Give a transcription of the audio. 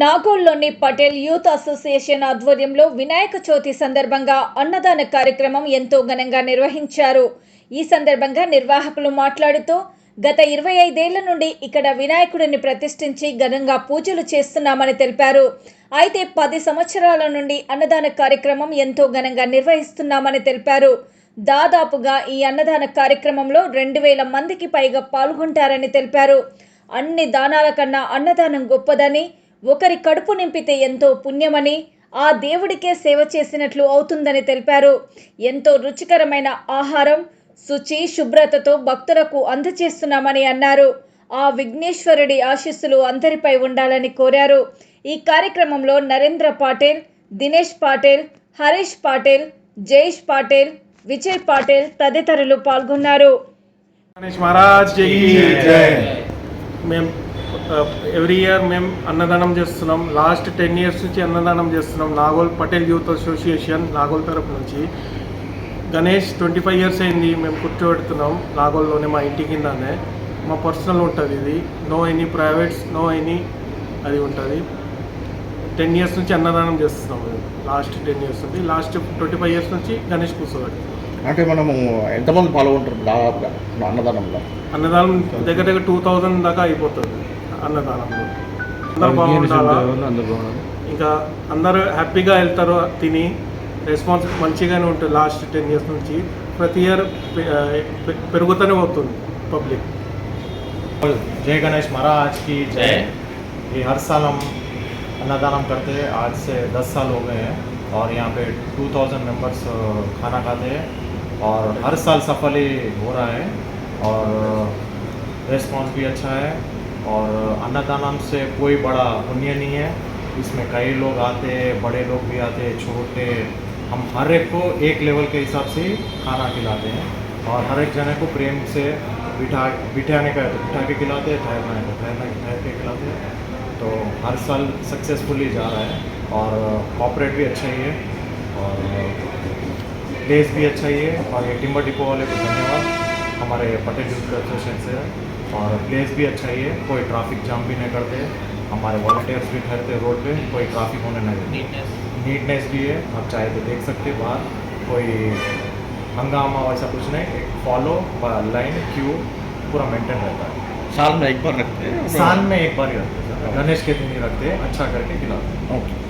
నాగోల్లోని Patel youth association ఆధ్వర్యంలో వినాయక చవితి సందర్భంగా అన్నదాన కార్యక్రమం ఎంతో ఘనంగా నిర్వహించారు. ఈ సందర్భంగా నిర్వాహకులు మాట్లాడుతూ గత ఇరవై ఐదేళ్ళ నుండి ఇక్కడ వినాయకుడిని ప్రతిష్ఠించి ఘనంగా పూజలు చేస్తున్నామని తెలిపారు. అయితే పది సంవత్సరాల నుండి అన్నదాన కార్యక్రమం ఎంతో ఘనంగా నిర్వహిస్తున్నామని తెలిపారు. దాదాపుగా ఈ అన్నదాన కార్యక్రమంలో రెండు వేల మందికి పైగా పాల్గొంటారని తెలిపారు. అన్ని దానాల కన్నా అన్నదానం గొప్పదని ఒకరి కడుపు నింపితే ఎంతో పుణ్యమని ఆ దేవుడికే సేవ చేసినట్లు అవుతుందని తెలిపారు. ఎంతో రుచికరమైన ఆహారం శుచి శుభ్రతతో భక్తులకు అందజేస్తున్నామని అన్నారు. ఆ విఘ్నేశ్వరుడి ఆశీస్సులు అందరిపై ఉండాలని కోరారు. ఈ కార్యక్రమంలో నరేంద్ర పాటిల్ దినేష్ పాటిల్ హరీష్ పాటిల్ జయేష్ పాటిల్ విజయ్ పాటిల్ తదితరులు పాల్గొన్నారు. గణేష్ మహారాజ్ జై జై. మేము ఎవ్రీ ఇయర్ మేము అన్నదానం చేస్తున్నాం. లాస్ట్ టెన్ ఇయర్స్ నుంచి అన్నదానం చేస్తున్నాం. నాగోల్ పటేల్ యూత్ అసోసియేషన్ నాగోల్ తరపు నుంచి. గణేష్ ట్వంటీ ఫైవ్ ఇయర్స్ అయింది మేము కూర్చోబెడుతున్నాం నాగోల్లోనే మా ఇంటి కిందనే. మా పర్సనల్ ఉంటుంది ఇది. No any privates no any అది ఉంటుంది. టెన్ ఇయర్స్ నుంచి అన్నదానం చేస్తున్నాం లాస్ట్ టెన్ ఇయర్స్ నుంచి. లాస్ట్ ట్వంటీ ఫైవ్ ఇయర్స్ నుంచి గణేష్ కూర్చోబెడుతున్నాం. అంటే మనము ఎంతమంది పాల్గొంటారు దాదాపుగా అన్నదానంలో? అన్నదానం దగ్గర దగ్గర టూ థౌజండ్ దాకా అయిపోతుంది. అన్నదానంలో అందరూ బాగుండాలా ఇంకా అందరూ హ్యాపీగా వెళ్తారు తిని రెస్పాన్స్ మంచిగానే ఉంటుంది లాస్ట్ టెన్ ఇయర్స్ నుంచి ప్రతి ఇయర్ పెరుగుతూనే పోతుంది పబ్లిక్ जय गणेश महाराज की जय ये हर साल हम अन्नदानम करते हैं आज से 10 साल हो गए हैं और यहाँ पे 2000 मेंबर्स खाना खाते हैं और हर साल सफल ही हो रहा है और रिस्पांस भी अच्छा है और अन्नदानम से कोई बड़ा पुण्य नहीं है। इसमें कई लोग आते हैं, बड़े लोग भी आते हैं, छोटे। हम हर एक को एक लेवल के हिसाब से खाना खिलाते हैं और हर एक जने को प्रेम से बिठा, बिठाने का है तो बिठा के खिलाते हैं, ठहरना है तो ठहरना ठहर के खिलाते हैं। तो हर साल सक्सेसफुली जा रहा है और कॉपरेट भी अच्छा ही है और प्लेस भी अच्छा ही है। और ये टिम्बर डिपो वाले को धन्यवाद। हमारे पटेल यूथ एसोसिएशन से। और प्लेस भी अच्छा ही है। कोई ट्रैफ़िक जाम भी नहीं करते। हमारे वॉल्टियर्स भी ठहरते हैं रोड पे। कोई ट्रैफ़िक होने नहीं देते। नीटनेस भी है। आप चाहे तो देख सकते हैं बाहर। कोई हंगामा वैसा कुछ नहीं। एक फॉलो लाइन क्यू पूरा मेंटेन रहता है। साल में एक बार रखते हैं? साल में एक बार ही रखते हैं। गणेश के दिन ही रखते हैं। अच्छा करके खिलाते हैं। ओके